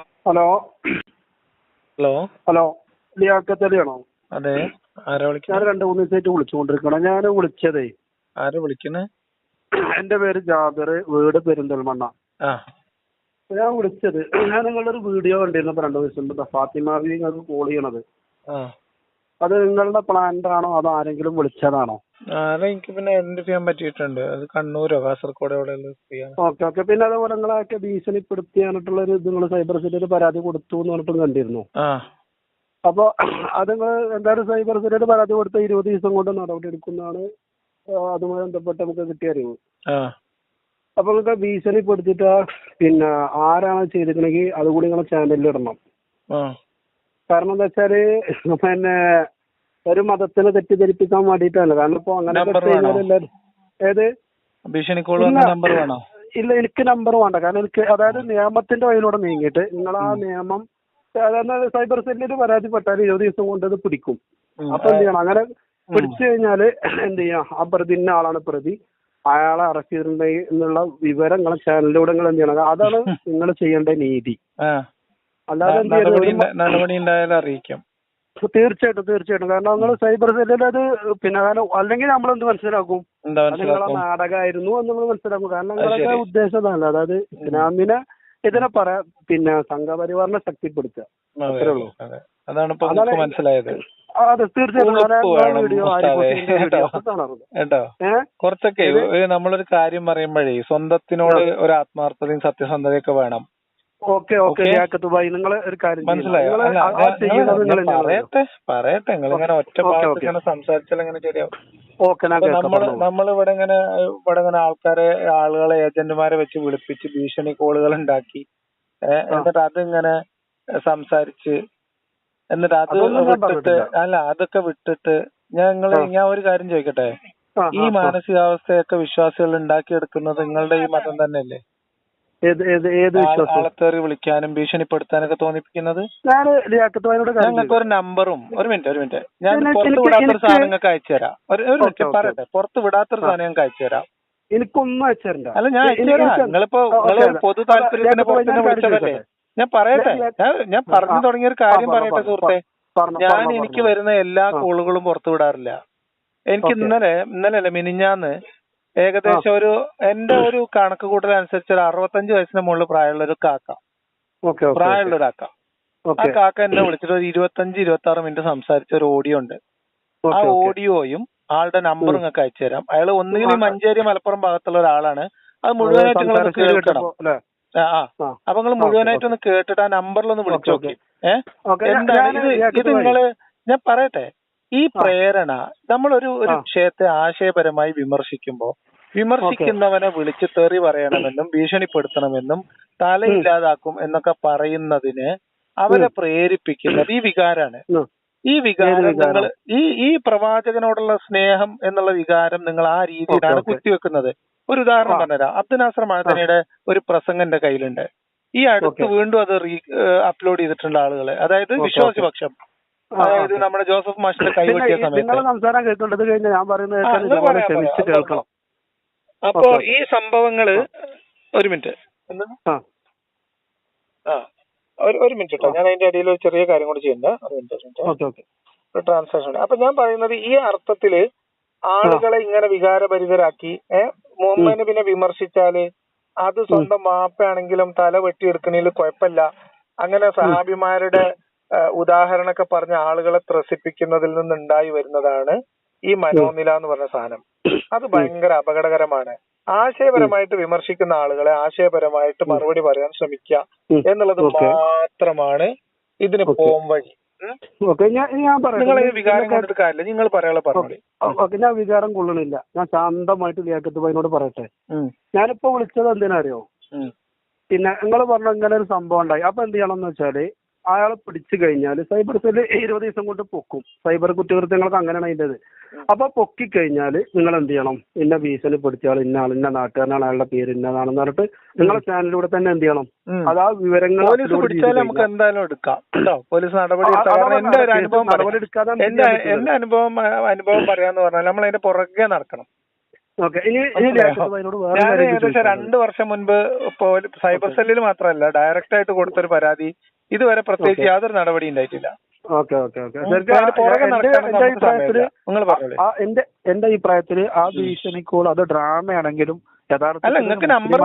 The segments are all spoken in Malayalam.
ഹലോ. ഹലോ. ഹലോ. ലിയാക്കത്തലിയാണോ അതെ. ആരാ ഞാൻ വിളിക്കുന്നത് രണ്ട് മൂന്ന് ദിവസമായിട്ട് വിളിച്ചുകൊണ്ടിരിക്കണം ഞാൻ വിളിച്ചതേ. ആരാ വിളിക്കുന്നത് എന്റെ പേര് ജാബിർ വീട് പെരിന്തൽമണ്ണ. ആ. ഞാൻ വിളിച്ചത് ഞാൻ നിങ്ങളുടെ ഒരു വീഡിയോ കണ്ടിരുന്നു ഇപ്പൊ രണ്ടു ദിവസം മുമ്പ് ഫാത്തിമ ബി നിങ്ങൾക്ക് കോൾ ചെയ്യണത്. ആ. അത് നിങ്ങളുടെ പ്ലാന്റ് ആണോ? അതോ ആരെങ്കിലും വിളിച്ചതാണോ? ആരാ എനിക്ക് പിന്നെ ഐഡന്റിഫൈ ചെയ്യാൻ പറ്റിയിട്ടുണ്ട്. അത് കണ്ണൂരോ? കാസർഗോഡോ സ്ത്രീയാണ് ഓക്കെ ഓക്കെ. പിന്നെ അതേപോലെ നിങ്ങളൊക്കെ ഭീഷണിപ്പെടുത്തി പറഞ്ഞിട്ടുള്ള ഒരു ഇത് നിങ്ങൾ സൈബർ സെല്ലിൽ പരാതി കൊടുത്തു എന്ന് പറഞ്ഞിട്ട് കണ്ടിരുന്നു അപ്പൊ അത് നിങ്ങൾ എന്തായാലും സൈബർ സെല്ലിൽ പരാതി കൊടുത്ത ഇരുപത് ദിവസം കൊണ്ട് നടപടി എടുക്കുന്നതാണ് അതുമായി ബന്ധപ്പെട്ട് നമുക്ക് കിട്ടിയ അറിവ്. അപ്പൊ നിങ്ങൾക്ക് ഭീഷണിപ്പെടുത്തിട്ട് പിന്നെ ആരാണ് ചെയ്തിട്ടുണ്ടെങ്കിൽ അതുകൂടി നിങ്ങളെ ചാനലിൽ ഇടണം. കാരണം എന്താ വെച്ചാൽ പിന്നെ ഒരു മതത്തിനെ തെറ്റിദ്ധരിപ്പിക്കാൻ വേണ്ടിയിട്ടല്ല. കാരണം ഇപ്പൊ അങ്ങനെ ഏത്? ഇല്ല. എനിക്ക് നമ്പർ വേണ്ട. കാരണം എനിക്ക് അതായത് നിയമത്തിന്റെ വഴിയിലൂടെ നീങ്ങിയിട്ട് നിങ്ങൾ ആ നിയമം അതായത് സൈബർ സെല്ലിൽ പരാതിപ്പെട്ടാൽ ഇരുപത് ദിവസം കൊണ്ട് അത് പിടിക്കും. അപ്പൊ എന്ത് ചെയ്യണം? അങ്ങനെ പിടിച്ചു കഴിഞ്ഞാൽ എന്ത് ചെയ്യാം? ആ പ്രതി ഇന്ന ആളാണ് പ്രതി. അയാളെ അറസ്റ്റ് ചെയ്തിട്ടുണ്ടെങ്കിൽ എന്നുള്ള വിവരങ്ങൾ ചാനലിലൂടെ നിങ്ങൾ എന്ത് ചെയ്യണം? അതാണ് നിങ്ങൾ ചെയ്യേണ്ട നീതി. അല്ലാതെ നടപടി ഉണ്ടായാലും അറിയിക്കാം തീർച്ചയായിട്ടും തീർച്ചയായിട്ടും. കാരണം നിങ്ങൾ സൈബർ സെല്ലിൽ അത് പിന്നെ കാരണം അല്ലെങ്കിൽ നമ്മൾ എന്ത് മനസ്സിലാക്കും? നിങ്ങളെ നാടകമായിരുന്നു എന്നുള്ളത് മനസ്സിലാക്കും. കാരണം നിങ്ങളൊക്കെ ഉദ്ദേശം അതാണ് അതായത് ഇസ്ലാമിനെ ഇതിനെ പറയാ പിന്നെ സംഘപരിവാറിനെ ശക്തിപ്പെടുത്തുക. അതെ, അത്രേ ഉള്ളൂ. അതാണ് മനസ്സിലായത്. അതെ തീർച്ചയായിട്ടും. കേട്ടോ. കുറച്ചൊക്കെ നമ്മളൊരു കാര്യം പറയുമ്പോഴേ സ്വന്തത്തിനോട് ഒരു ആത്മാർത്ഥതയും സത്യസന്ധതയൊക്കെ വേണം. ഓക്കെ ഓക്കെ ഭായി നിങ്ങൾ ഒരു കാര്യം പറയട്ടെ പറയട്ടെ നിങ്ങൾ ഇങ്ങനെ ഒറ്റ ഓക്കേ, ഭാഗത്ത് ഓക്കേ. ഇങ്ങനെ സംസാരിച്ചാൽ എങ്ങനെ ശരിയാവും പറഞ്ഞോളൂ. നമ്മളിവിടെ ഇങ്ങനെ ഇവിടെ ഇങ്ങനെ ആൾക്കാരെ ആളുകളെ ഏജന്റുമാരെ വെച്ച് വിളിപ്പിച്ച് ഭീഷണി കോളുകൾ ഉണ്ടാക്കി. എന്നിട്ട് അതിങ്ങനെ സംസാരിച്ച് എന്നിട്ട് അത് വിട്ടിട്ട് അല്ല അതൊക്കെ വിട്ടിട്ട് ഞങ്ങൾ. ഞാൻ ഒരു കാര്യം ചോദിക്കട്ടെ ഈ. മാനസികാവസ്ഥയൊക്കെ വിശ്വാസികൾ ഉണ്ടാക്കിയെടുക്കുന്നത് നിങ്ങളുടെ ഈ മതം തന്നെയല്ലേ ഏത് ഏത് ഏത് ആളത്തേറി വിളിക്കാനും ഭീഷണിപ്പെടുത്താനൊക്കെ തോന്നിപ്പിക്കുന്നത്? ഞങ്ങൾക്ക് ഒരു നമ്പറും ഒരു മിനിറ്റ് ഒരു മിനിറ്റ്. ഞാൻ പുറത്ത് വിടാത്തൊരു സാധനം നിങ്ങൾക്ക് അയച്ചു തരാം. ഒരു മിനിറ്റ് പറയട്ടെ. പുറത്ത് വിടാത്തൊരു. സാധനം ഞങ്ങൾക്ക് അയച്ചു തരാം. എനിക്കൊന്നും അയച്ചിരണ്ട അല്ല ഞാൻ അയച്ചു തരാം. നിങ്ങളിപ്പോ നിങ്ങൾ പൊതു താല്പര്യത്തിന് പുറത്തുനിന്ന് വിളിച്ചതല്ലേ? ഞാൻ പറയട്ടെ? ഞാൻ- ഞാൻ പറഞ്ഞു തുടങ്ങിയ ഒരു കാര്യം പറയട്ടെ പറ, സുഹൃത്തെ. ഞാൻ എനിക്ക് വരുന്ന എല്ലാ കോളുകളും പുറത്തു വിടാറില്ല. എനിക്ക് ഇന്നലെ ഇന്നലെ അല്ല മിനിഞ്ഞാന്ന് ഏകദേശം ഒരു എന്റെ ഒരു കണക്ക് കൂട്ടൽ അനുസരിച്ച് ഒരു അറുപത്തഞ്ച് വയസ്സിന് മുകളിൽ പ്രായമുള്ള ഒരു കാക്ക. പ്രായമുള്ള ഒരു കാക്ക. ആ കാക്ക എന്നെ വിളിച്ചിട്ട് ഒരു ഇരുപത്തഞ്ച് ഇരുപത്തി ആറ് മിനിറ്റ് സംസാരിച്ച ഒരു ഓഡിയോ ഉണ്ട് ആ ഓഡിയോയും ആളുടെ നമ്പറും ഒക്കെ നിങ്ങൾക്ക് അയച്ചു തരാം. അയാൾ ഒന്നുകിൽ മഞ്ചേരി മലപ്പുറം ഭാഗത്തുള്ള ഒരാളാണ്. അത് മുഴുവനായിട്ട് നിങ്ങൾ അല്ലേ? ആ. അപ്പൊ നിങ്ങൾ മുഴുവനായിട്ട് ഒന്ന് കേട്ടിട്ട് ആ നമ്പറിലൊന്ന് വിളിച്ചു ഓക്കേ, നോക്കി. ഏഹ് എന്താണ്? ഇത് ഇത് നിങ്ങൾ ഞാൻ പറയട്ടെ. ഈ പ്രേരണ നമ്മളൊരു ഒരു. വിഷയത്തെ ആശയപരമായി വിമർശിക്കുമ്പോൾ വിമർശിക്കുന്നവനെ വിളിച്ച് തെറി പറയണമെന്നും ഭീഷണിപ്പെടുത്തണമെന്നും തലയില്ലാതാക്കും എന്നൊക്കെ പറയുന്നതിന് അവരെ പ്രേരിപ്പിക്കുന്നത് ഈ വികാരാണ്. ഈ വികാരം നിങ്ങൾ ഈ ഈ പ്രവാചകനോടുള്ള സ്നേഹം എന്നുള്ള വികാരം നിങ്ങൾ ആ രീതിയിലാണ്. കുത്തിവെക്കുന്നത്. ഒരു ഉദാഹരണം. പറഞ്ഞുതരാം. അബ്ദുൽ നാസർ ഒരു പ്രസംഗം എന്റെ കയ്യിലുണ്ട്. ഈ അടുത്ത് വീണ്ടും അത് റീ അപ്ലോഡ് ചെയ്തിട്ടുണ്ട് ആളുകളെ അതായത് ഓക്കേ, അതായത് നമ്മുടെ ജോസഫ് മാഷിന്റെ കൈവെട്ടിയ പിന്നെ സമയത്ത് നിങ്ങളെ സംസാരം കേൾക്കേണ്ടത് ഞാൻ പറയുന്നത് ആ, കേൾക്കാൻ നിങ്ങൾ ഇതുപോലെ പറയാം, ക്ഷമിച്ച് പറയാം. കേൾക്കണം. അപ്പോ ഓക്കേ. ഈ സംഭവങ്ങൾ ഒരു മിനിറ്റ്. ആ. ആ ഒരു ഒരു മിനിറ്റ് കേട്ടോ. ഞാൻ അതിന്റെ ഇടയിൽ ഒരു ചെറിയ കാര്യം കൂടി ചെയ്യണ്ട ഒരു മിനിറ്റ് ഒരു മിനിറ്റ്. Okay okay. ഒരു ട്രാൻസാക്ഷൻ അപ്പൊ ഞാൻ പറയുന്നത് ഈ അർത്ഥത്തിൽ ആളുകളെ ഇങ്ങനെ വികാരഭരിതരാക്കി ഏഹ് മുഹമ്മദിനെ പിന്നെ വിമർശിച്ചാൽ അത് സ്വന്തം വാപ്പയാണെങ്കിലും തല വെട്ടിയെടുക്കണേൽ കുഴപ്പമില്ല അങ്ങനെ സഹാബിമാരുടെ ഉദാഹരണമൊക്കെ പറഞ്ഞ ആളുകളെ ത്രസിപ്പിക്കുന്നതിൽ നിന്നുണ്ടായി വരുന്നതാണ് ഈ മനോനില എന്ന് പറഞ്ഞ സാധനം. അത് ഭയങ്കര അപകടകരമാണ്. ആശയപരമായിട്ട് വിമർശിക്കുന്ന ആളുകളെ ആശയപരമായിട്ട് മറുപടി പറയാൻ ശ്രമിക്കുക എന്നുള്ളത്. മാത്രമാണ് ഇതിന് ഓക്കേ. പോം വഴി. ഓക്കെ ഞാൻ ഞാൻ നിങ്ങൾ പറയാം പറയാനുള്ള പറഞ്ഞോളി. ഓക്കെ. ഞാൻ വികാരം കൊള്ളണില്ല. ഞാൻ ശാന്തമായിട്ട് ലിയാക്കത്ത് ഭായിനോട് പറയട്ടെ. ഞാനിപ്പോ വിളിച്ചത് എന്തിനാ അറിയോ. പിന്നെ നിങ്ങൾ പറഞ്ഞ ഇങ്ങനെ ഒരു സംഭവം ഉണ്ടായി. അപ്പൊ എന്ത് ചെയ്യണം എന്ന് വെച്ചാൽ അയാളെ പിടിച്ചു കഴിഞ്ഞാൽ സൈബർ സെല്ല് ഇരുപത് ദിവസം കൊണ്ട് പൊക്കും. സൈബർ കുറ്റകൃത്യങ്ങൾക്ക് അങ്ങനെയാണ് അതിന്റെത്. അപ്പൊ പൊക്കി കഴിഞ്ഞാൽ നിങ്ങൾ എന്ത് ചെയ്യണം? ഇന്ന ഭീഷണി പിടിച്ചാൽ ആൾ ഇന്ന ആൾ ഇന്ന നാട്ടുകാരനാണ് അയാളുടെ പേര് ഇന്നതാണെന്ന് പറഞ്ഞിട്ട് നിങ്ങളെ ചാനലിലൂടെ തന്നെ എന്ത് ചെയ്യണം? അത് ആ വിവരങ്ങൾ പോലീസ് പിടിച്ചാൽ നമുക്ക് എന്തായാലും എടുക്കാം. കേട്ടോ? പോലീസ് നടപടി എന്റെ ഒരു അനുഭവം എന്റെ എന്റെ അനുഭവം അനുഭവം പറയാന്ന് പറഞ്ഞാൽ നമ്മൾ അതിന്റെ പുറകെ നടക്കണം. ഞാൻ ഏകദേശം. രണ്ട് വർഷം മുൻപ് സൈബർ സെല്ലിൽ മാത്രമല്ല ഡയറക്റ്റ് ആയിട്ട് കൊടുത്തൊരു പരാതി ഇതുവരെ പ്രത്യേകിച്ച് യാതൊരു നടപടി ഉണ്ടായിട്ടില്ല. Okay okay okay. എന്റെ- എന്റെ അഭിപ്രായത്തിൽ. ആ ഭീഷണിക്കോൾ അത് ഡ്രാമയാണെങ്കിലും യഥാർത്ഥത്തിൽ അല്ല നിങ്ങൾക്ക് നമ്പർ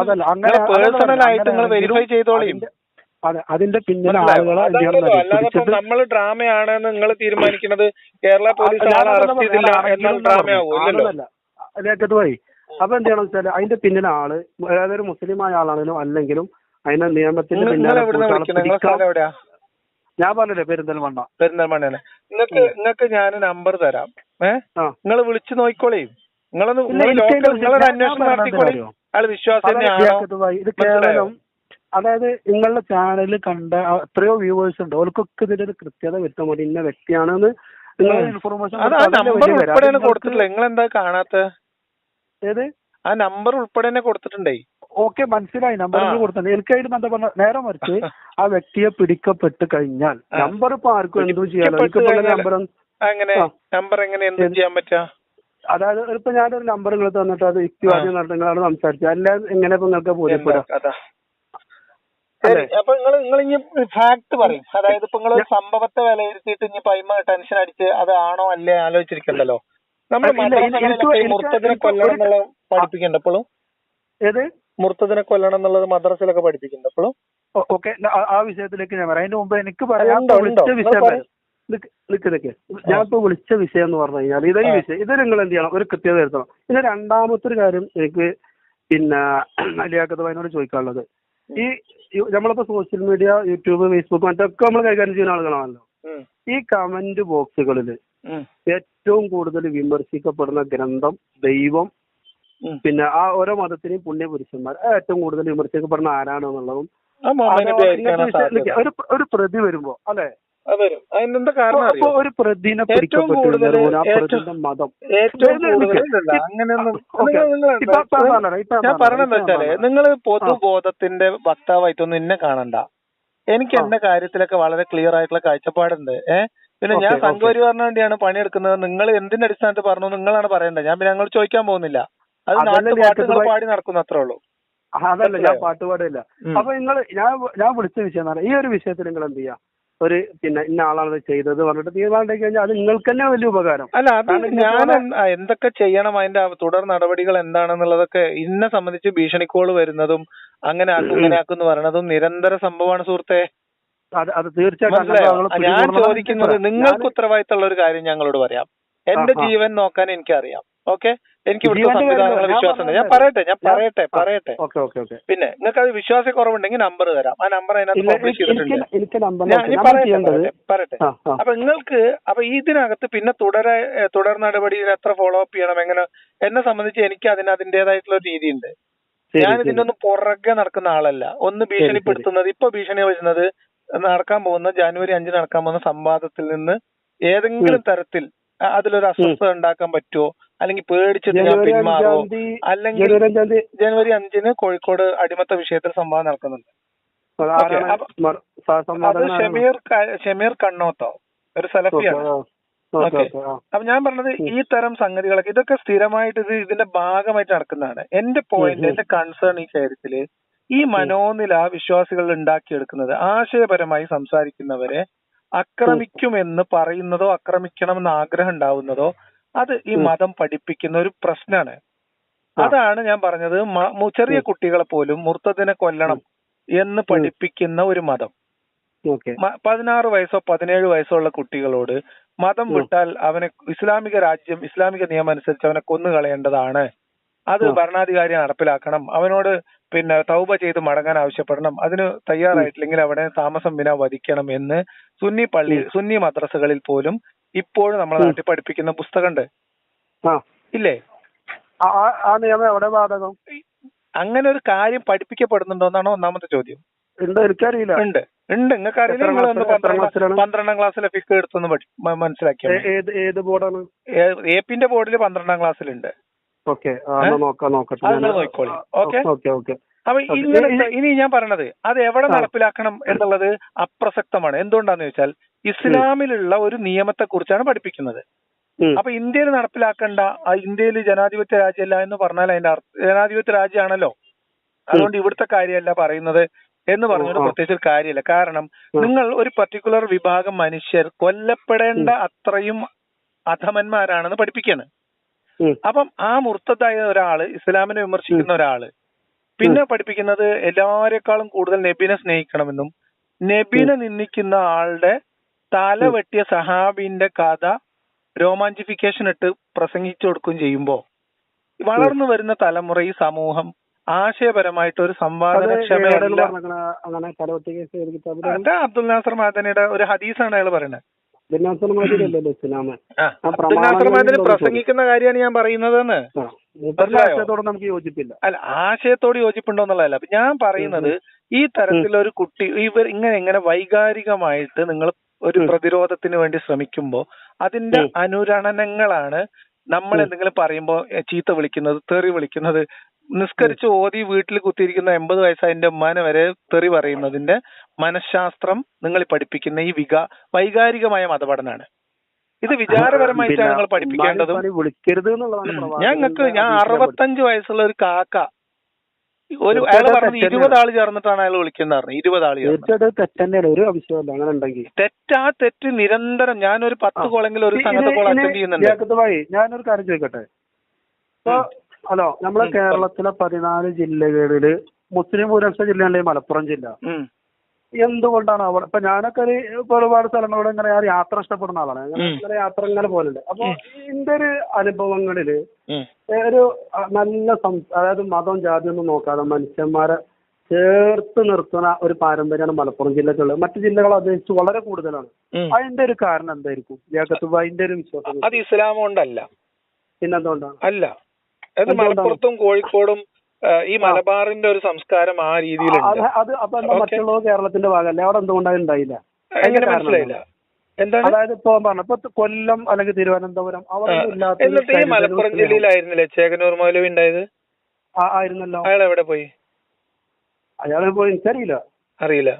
അതല്ല അങ്ങനെ പേഴ്സണൽ ആയിട്ട് നിങ്ങൾ വെരിഫൈ ചെയ്തോളി. അതെ അതിന്റെ പിന്നിലെ? ആളുകളെ നമ്മൾ ഡ്രാമയാണ് നിങ്ങൾ തീരുമാനിക്കുന്നത് കേരള പോലീസ് ആളെ അറസ്റ്റ് ചെയ്തില്ല. എന്നാൽ ആണെങ്കിലും പോയി. അപ്പൊ എന്ത് ചെയ്യണം വെച്ചാൽ അതിന്റെ പിന്നിലെ ആൾ ഏതൊരു മുസ്ലിം മുസ്ലിമായ ആളാണെങ്കിലും അല്ലെങ്കിലും അതിന്റെ നിയമത്തിന്റെ പിന്നാലെ ഞാൻ പറഞ്ഞില്ലേ പെരിന്തൽമണ്ണ. പെരിന്തൽമണ്ണയാണ് നിങ്ങൾക്ക് നിങ്ങൾക്ക് ഞാൻ നമ്പർ തരാം. ഏ? ആ. നിങ്ങൾ വിളിച്ചു നോക്കിക്കോളേ. നിങ്ങളൊന്ന് അന്വേഷണം അയാൾ വിശ്വാസം അതായത് നിങ്ങളുടെ ചാനലിൽ കണ്ട എത്രയോ വ്യൂവേഴ്സ് ഉണ്ട്. അവർക്കൊക്കെ ഇതിന്റെ കൃത്യത വരുത്താൻ മതി ഇന്ന വ്യക്തിയാണെന്ന് നിങ്ങൾ. ഇൻഫർമേഷൻ കൊടുത്തിട്ടില്ല നിങ്ങൾ എന്താ കാണാത്ത ഏത്? ആ നമ്പർ ഉൾപ്പെടെ തന്നെ കൊടുത്തിട്ടുണ്ടേ. ഓക്കെ മനസ്സിലായി. നമ്പർ. കൊടുത്തത് കെ എന്താ പറഞ്ഞ നേരെ മറിച്ച് ആ വ്യക്തിയെ പിടിക്കപ്പെട്ട് കഴിഞ്ഞാൽ നമ്പർ ഇപ്പൊ ആർക്കും എന്തും ചെയ്യാലോ. നമ്പർ അങ്ങനെ നമ്പർ എങ്ങനെ എന്ത് ചെയ്യാൻ പറ്റാ? അതായത് ഇപ്പൊ ഞാനൊരു നമ്പർ നിങ്ങൾ തന്നിട്ട് അത് യുക്തിവാദി നടത്തി സംസാരിച്ചത്. സംസാരിച്ചു അല്ല എങ്ങനെ ഇപ്പൊ നിങ്ങൾക്ക് ബോധ്യപ്പെടാം? അപ്പൊ നിങ്ങൾ നിങ്ങൾ ഇനി ഫാക്ട് പറയും. അതായത് ഇപ്പൊ നിങ്ങൾ സംഭവത്തെ വിലയിരുത്തിയിട്ട് ഇനി പൈമ ടെൻഷൻ അടിച്ച് അത് ആണോ അല്ലേ ആലോചിച്ചിരിക്കണ്ടല്ലോ? നമ്മൾ കൊല്ലണം പഠിപ്പിക്കണ്ട ഇപ്പോഴും മുർത്തതിനെ കൊല്ലണം എന്നുള്ളത് മദ്രസയിലൊക്കെ പഠിപ്പിക്കുന്നുണ്ട്. അപ്പോഴും ഓക്കെ. ആ വിഷയത്തിലേക്ക് ഞാൻ പറയാം അതിന്റെ മുമ്പ് എനിക്ക് പറയാം? വിഷയം ഞാൻ ഇപ്പൊ വിളിച്ച വിഷയം എന്ന് പറഞ്ഞു കഴിഞ്ഞാൽ ഇതേ വിഷയം ഇത് നിങ്ങൾ എന്ത് ചെയ്യണം? ഒരു കൃത്യത വരുത്തണം. പിന്നെ രണ്ടാമത്തെ ഒരു കാര്യം എനിക്ക് പിന്നെ അലിയാക്കത്ത് ഭായിനോട് ചോദിക്കാനുള്ളത്. ഈ നമ്മളിപ്പോ സോഷ്യൽ മീഡിയ യൂട്യൂബ് ഫേസ്ബുക്ക് മറ്റൊക്കെ നമ്മൾ കൈകാര്യം ചെയ്യുന്ന ആളുകളാണല്ലോ. ഈ കമന്റ് ബോക്സുകളിൽ ഏറ്റവും കൂടുതൽ വിമർശിക്കപ്പെടുന്ന ഗ്രന്ഥം ദൈവം. പിന്നെ ആ ഓരോ മതത്തിനെയും പുണ്യപുരുഷന്മാർ ഏറ്റവും കൂടുതൽ വിമർശിക്കപ്പെടുന്ന ആരാണ് എന്നുള്ളതും ഒരു ഒരു പ്രതി വരുമ്പോ അല്ലെ? ഒരു പ്രതിനെ പിടിക്കപ്പെട്ടു മതം. ഞാൻ വെച്ചാൽ നിങ്ങൾ പൊതുബോധത്തിന്റെ വക്താവായിട്ടൊന്നും എന്നെ കാണണ്ട. എനിക്ക്. എന്റെ കാര്യത്തിലൊക്കെ വളരെ ക്ലിയർ ആയിട്ടുള്ള കാഴ്ചപ്പാടുണ്ട്. ഏഹ് പിന്നെ ഞാൻ. സംഘപരിവാറിന് വേണ്ടിയാണ് പണിയെടുക്കുന്നത്. നിങ്ങൾ എന്തിന്റെ അടിസ്ഥാനത്തിൽ പറഞ്ഞു നിങ്ങളാണ് പറയേണ്ടത്. ഞാൻ പിന്നെ ഞങ്ങൾ ചോദിക്കാൻ പോകുന്നില്ല. അത് അതല്ല നാട്ടുപാട്ട് നിങ്ങൾ പാടി നടക്കുന്നു അത്രേ ഉള്ളൂ. അതല്ല ഞാൻ പാട്ട് പാടില്ല. അപ്പൊ നിങ്ങൾ ഞാൻ ഞാൻ വിളിച്ച വിഷയം ഈ ഒരു വിഷയത്തിൽ നിങ്ങൾ എന്ത് ചെയ്യാ? ഒരു പിന്നെ ഇന്ന ആളാണ് ചെയ്തത് പറഞ്ഞിട്ട് തീരുമാനം കഴിഞ്ഞാൽ അത് നിങ്ങൾക്ക് തന്നെ വലിയ ഉപകാരം. അല്ല അത് ഞാൻ എന്തൊക്കെ ചെയ്യണം അതിന്റെ തുടർ നടപടികൾ എന്താണെന്നുള്ളതൊക്കെ ഇന്നെ സംബന്ധിച്ച് ഭീഷണിക്കോൾ വരുന്നതും അങ്ങനെ ആക്കും ഇങ്ങനെ ആക്കും എന്ന് പറയണതും നിരന്തര സംഭവമാണ് സുഹൃത്തെ. അത് തീർച്ചയായിട്ടും ഞാൻ. ചോദിക്കുന്നത് നിങ്ങൾക്ക് ഉത്തരവാദിത്തമുള്ള ഒരു കാര്യം ഞങ്ങളോട് പറയാം. എന്റെ. ജീവൻ നോക്കാൻ എനിക്കറിയാം. ഓക്കെ? എനിക്ക് ഇവിടുത്തെ സംവിധാനങ്ങളെ വിശ്വാസം ഞാൻ പറയട്ടെ ഞാൻ പറയട്ടെ പറയട്ടെ. പിന്നെ നിങ്ങൾക്ക് അത് വിശ്വാസക്കുറവുണ്ടെങ്കിൽ നമ്പർ തരാം. ആ നമ്പർ അതിനകത്ത് പറയട്ടെ പറയട്ടെ, അപ്പൊ നിങ്ങൾക്ക് അപ്പൊ ഇതിനകത്ത് പിന്നെ തുടര തുടർ നടപടിയിൽ എത്ര ഫോളോ അപ്പ് ചെയ്യണം എങ്ങനെ എന്നെ സംബന്ധിച്ച് എനിക്ക് അതിന് അതിന്റേതായിട്ടുള്ള ഒരു രീതിയുണ്ട് ഞാൻ. ഇതിന്റെ ഒന്നും പുറകെ നടക്കുന്ന ആളല്ല. ഒന്ന് ഭീഷണിപ്പെടുത്തുന്നത് ഇപ്പൊ ഭീഷണി വരുന്നത് നടക്കാൻ പോകുന്ന ജനുവരി അഞ്ചിന് നടക്കാൻ പോകുന്ന സംവാദത്തിൽ നിന്ന് ഏതെങ്കിലും തരത്തിൽ അതിലൊരു അസ്വസ്ഥത ഉണ്ടാക്കാൻ പറ്റുമോ അല്ലെങ്കിൽ പേടിച്ചിട്ട് ഞാൻ പിന്മാറുമോ അല്ലെങ്കിൽ ജനുവരി അഞ്ചിന് കോഴിക്കോട് അടിമത്ത വിഷയത്തിൽ സംവാദം നടക്കുന്നുണ്ട്. അത്? ഷമീർ ഷമീർ കണ്ണോത്തോ ഒരു സെലഫിയാണ് ഓക്കെ. അപ്പൊ ഞാൻ പറഞ്ഞത് ഈ തരം സംഗതികളൊക്കെ ഇതൊക്കെ സ്ഥിരമായിട്ട് ഇത് ഇതിന്റെ ഭാഗമായിട്ട് നടക്കുന്നതാണ്. എന്റെ പോയിന്റ്. എന്റെ കൺസേൺ ഈ കാര്യത്തിൽ ഈ മനോനില വിശ്വാസികൾ ഉണ്ടാക്കിയെടുക്കുന്നത് ആശയപരമായി സംസാരിക്കുന്നവരെ ആക്രമിക്കുമെന്ന് പറയുന്നതോ ആക്രമിക്കണമെന്ന് ആഗ്രഹം ഉണ്ടാവുന്നതോ അത് ഈ മതം പഠിപ്പിക്കുന്ന ഒരു പ്രശ്നമാണ് അതാണ് ഞാൻ പറഞ്ഞത്. ചെറിയ കുട്ടികളെ പോലും മുർത്തതിനെ കൊല്ലണം എന്ന് പഠിപ്പിക്കുന്ന ഒരു മതം. പതിനാറ് വയസ്സോ പതിനേഴ് വയസ്സോ ഉള്ള കുട്ടികളോട് മതം വിട്ടാൽ അവനെ ഇസ്ലാമിക രാജ്യം ഇസ്ലാമിക നിയമം അനുസരിച്ച് അവനെ കൊന്നു കളയേണ്ടതാണ് അത്. ഭരണാധികാരി നടപ്പിലാക്കണം. അവനോട് പിന്നെ തൗബ ചെയ്ത് മടങ്ങാൻ ആവശ്യപ്പെടണം. അതിന് തയ്യാറായിട്ടില്ലെങ്കിൽ അവിടെ താമസം വിന വധിക്കണം എന്ന് സുന്നി പള്ളി സുന്നി മദ്രസകളിൽ പോലും ഇപ്പോഴും നമ്മുടെ നാട്ടിൽ പഠിപ്പിക്കുന്ന പുസ്തകമുണ്ട്. ഇല്ലേ? അങ്ങനെ ഒരു കാര്യം പഠിപ്പിക്കപ്പെടുന്നുണ്ടോ എന്നാണ് ഒന്നാമത്തെ ചോദ്യം. ഉണ്ടോ എനിക്കറിയില്ല. ഉണ്ട്. ഉണ്ട്. നിങ്ങൾക്ക് അറിയില്ല എത്ര നിങ്ങൾ ഒന്ന് പന്ത്രണ്ടാം ക്ലാസ്സിലെ ഫിക്ക് എടുത്തൊന്ന് പഠി- മ- മനസ്സിലാക്കിയാൽ ഏത് ബോർഡാണ്? ഏപ്പിന്റെ ബോർഡിൽ പന്ത്രണ്ടാം ക്ലാസ്സിലുണ്ട്. ഓക്കെ നോക്കാം നോക്കട്ടെ. ഓക്കെ? ഓക്കെ അപ്പൊ ഇനി ഞാൻ പറഞ്ഞത് അത് എവിടെ നടപ്പിലാക്കണം എന്നുള്ളത് അപ്രസക്തമാണ്. എന്തുകൊണ്ടാന്ന് വെച്ചാൽ ഇസ്ലാമിലുള്ള ഒരു നിയമത്തെ കുറിച്ചാണ് പഠിപ്പിക്കുന്നത്. അപ്പൊ ഇന്ത്യയിൽ നടപ്പിലാക്കേണ്ട ഇന്ത്യയിൽ ജനാധിപത്യ രാജ്യമല്ല എന്ന് പറഞ്ഞാൽ അതിന്റെ അർത്ഥ ജനാധിപത്യ രാജ്യമാണല്ലോ. അതുകൊണ്ട് ഇവിടുത്തെ കാര്യമല്ല പറയുന്നത് എന്ന് പറഞ്ഞൊരു. പ്രത്യേകിച്ച് കാര്യമില്ല. കാരണം നിങ്ങൾ ഒരു പർട്ടിക്കുലർ വിഭാഗം മനുഷ്യർ കൊല്ലപ്പെടേണ്ട അത്രയും അധമന്മാരാണെന്ന് പഠിപ്പിക്കാണ്. ഉം. അപ്പം ആ മുർത്തതായ ഒരാൾ ഇസ്ലാമിനെ വിമർശിക്കുന്ന ഒരാൾ പിന്നെ പഠിപ്പിക്കുന്നത് എല്ലാവരെക്കാളും കൂടുതൽ നബീനെ സ്നേഹിക്കണമെന്നും നബീനെ നിന്ദിക്കുന്ന ആളുടെ തല വെട്ടിയ സഹാബിന്റെ കഥ രോമാഞ്ചിഫിക്കേഷൻ ഇട്ട് പ്രസംഗിച്ചു കൊടുക്കുകയും ചെയ്യുമ്പോ വളർന്നു വരുന്ന തലമുറ ഈ സമൂഹം ആശയപരമായിട്ട് ഒരു സംവാദ സംവാദനക്ഷമയല്ല അബ്ദുൽ നാസർ മാദനിയുടെ ഒരു ഹദീസാണ് അയാൾ പറയുന്നത്. ഇസ്ലാമ് പ്രസംഗിക്കുന്ന കാര്യമാണ് ഞാൻ പറയുന്നതെന്ന്. ആശയത്തോട് നമുക്ക് യോജിപ്പില്ല. അല്ല ആശയത്തോട് യോജിപ്പുണ്ടോ എന്നുള്ളതല്ല. അപ്പൊ ഞാൻ പറയുന്നത് ഈ തരത്തിലൊരു കുട്ടി ഇവർ ഇങ്ങനെ എങ്ങനെ വൈകാരികമായിട്ട് നിങ്ങൾ ഒരു പ്രതിരോധത്തിന് വേണ്ടി ശ്രമിക്കുമ്പോൾ അതിന്റെ അനുരണനങ്ങളാണ് നമ്മൾ എന്തെങ്കിലും പറയുമ്പോൾ ചീത്ത വിളിക്കുന്നത് തെറി വിളിക്കുന്നത് നിസ്കരിച്ച് ഓതി വീട്ടിൽ കുത്തിയിരിക്കുന്ന എൺപത് വയസ്സായ എന്റെ ഉമ്മാനെ വരെ തെറി പറയുന്നതിന്റെ മനഃശാസ്ത്രം നിങ്ങൾ പഠിപ്പിക്കുന്ന ഈ വികാ വൈകാരികമായ മതപഠനാണ്. ഇത് വിചാരപരമായിട്ടാണ് നിങ്ങൾ പഠിപ്പിക്കേണ്ടതും. ഞാൻ ഞങ്ങൾക്ക് ഞാൻ അറുപത്തഞ്ച് വയസ്സുള്ള ഒരു കാക്ക. ഒരു അയാൾ പറഞ്ഞു ഇരുപത് ആൾ ചേർന്നിട്ടാണ് അയാൾ വിളിക്കുന്നത് പറഞ്ഞു. ഇരുപത് ആൾ ചേർന്ന്. തീർച്ചയായിട്ടും ഒരു ആവശ്യമല്ല അങ്ങനെ തെറ്റാ തെറ്റ് നിരന്തരം ഞാനൊരു പത്ത്. കോളെങ്കിലും ഒരു സംഘത്തെ കോൾ അറ്റൻഡ് ചെയ്യുന്നുണ്ട്. ഞാനൊരു കാര്യം ചോദിക്കട്ടെ? ഹലോ നമ്മളെ കേരളത്തിലെ പതിനാല് ജില്ലകളിൽ മുസ്ലിം ഭൂരിപക്ഷ ജില്ലയല്ലേ ഈ മലപ്പുറം ജില്ല. എന്തുകൊണ്ടാണ് അവിടെ ഇപ്പൊ ഞാനൊക്കെ ഒരു ഇപ്പൊ ഒരുപാട് സ്ഥലങ്ങളോട് ഇങ്ങനെ ഞാൻ യാത്ര ഇഷ്ടപ്പെടുന്ന ആളാണ്. ഇങ്ങനെ യാത്ര ഇങ്ങനെ പോലുണ്ട്. അപ്പൊ. എന്റെ ഒരു അനുഭവങ്ങളിൽ ഒരു നല്ല സം- അതായത് മതം ജാതി ഒന്നും നോക്കാതെ മനുഷ്യന്മാരെ ചേർത്ത് നിർത്തുന്ന ഒരു പാരമ്പര്യമാണ് മലപ്പുറം ജില്ലക്കുള്ളത്. മറ്റു ജില്ലകളെ അപേക്ഷിച്ച് വളരെ കൂടുതലാണ്. അതിന്റെ ഒരു കാരണം എന്തായിരിക്കും? ജാക്കത്ത് ഭായിന്റെ ഒരു വിശ്വാസം അത് ഇസ്ലാം കൊണ്ടല്ല പിന്നെന്തുകൊണ്ടാണ്? അല്ല. അത് മലപ്പുറത്തും കോഴിക്കോടും ഈ മലബാറിന്റെ ഒരു സംസ്കാരം ആ രീതിയിൽ രീതിയിലുണ്ട്. അത് അപ്പൊ മറ്റുള്ളത് കേരളത്തിന്റെ ഭാഗമല്ലേ? അവിടെ എന്തുകൊണ്ടാണ് ഉണ്ടായില്ല? എങ്ങനെ മനസ്സിലായില്ല? എന്താണ്? അതായത് ഇപ്പൊ പറഞ്ഞു ഇപ്പൊ കൊല്ലം അല്ലെങ്കിൽ തിരുവനന്തപുരം അവിടെ എന്നിട്ട് ഈ മലപ്പുറം ജില്ലയിലായിരുന്നില്ലേ ചേകനൂർ മൗലവി ഉണ്ടായത്? ആയിരുന്നല്ലോ. അയാൾ എവിടെ പോയി? അയാളെ പോയി എനിക്കറിയില്ല. അറിയില്ല.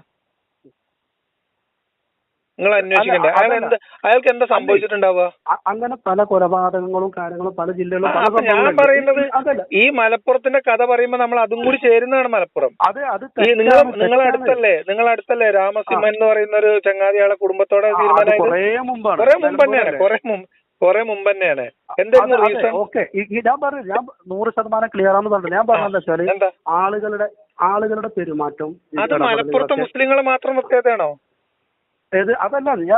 നിങ്ങൾ അന്വേഷിക്കണ്ടേ? അയാൾ. എന്ത് അയാൾക്ക് എന്താ സംഭവിച്ചിട്ടുണ്ടാവുക? അങ്ങനെ പല കൊലപാതകങ്ങളും കാര്യങ്ങളും പല ജില്ലകളിലും അപ്പൊ ഞാൻ പറയുന്നത് ഈ മലപ്പുറത്തിന്റെ കഥ പറയുമ്പോ നമ്മൾ അതും കൂടി ചേരുന്നതാണ് മലപ്പുറം. അത് അത് ഈ നിങ്ങൾ നിങ്ങൾ. അടുത്തല്ലേ? നിങ്ങൾ അടുത്തല്ലേ? രാമസിംഹൻ എന്ന് പറയുന്ന ഒരു ചങ്ങാതിയാളെ കുടുംബത്തോടെ തീരുമാനമായത്? കുറേ മുമ്പ് തന്നെയാണ് കുറെ മുമ്പ് കുറെ മുമ്പ് തന്നെയാണ് എന്തായിരുന്നു റീസൺ? ഓക്കെ. ഞാൻ പറഞ്ഞു ഞാൻ നൂറ് ശതമാനം ക്ലിയർ ആണെന്ന് പറഞ്ഞു ഞാൻ പറഞ്ഞത് വെച്ചാൽ ആളുകളുടെ ആളുകളുടെ പെരുമാറ്റം അത് മലപ്പുറത്തെ മുസ്ലിങ്ങളെ മാത്രം പ്രത്യേകതയാണോ